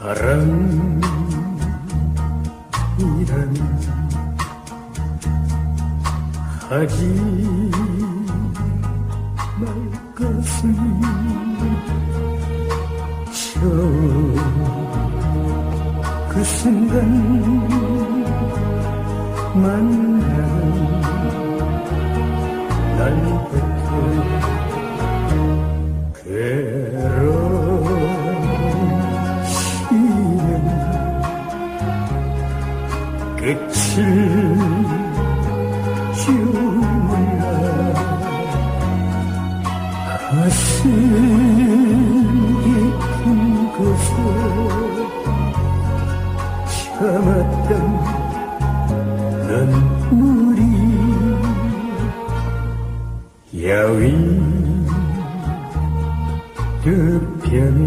사랑 이란 하지 말 것은 처음 그 순간 만나 끝을 줄 몰라 가슴 깊은 곳에 참았던 눈물이 야윈 그두 편에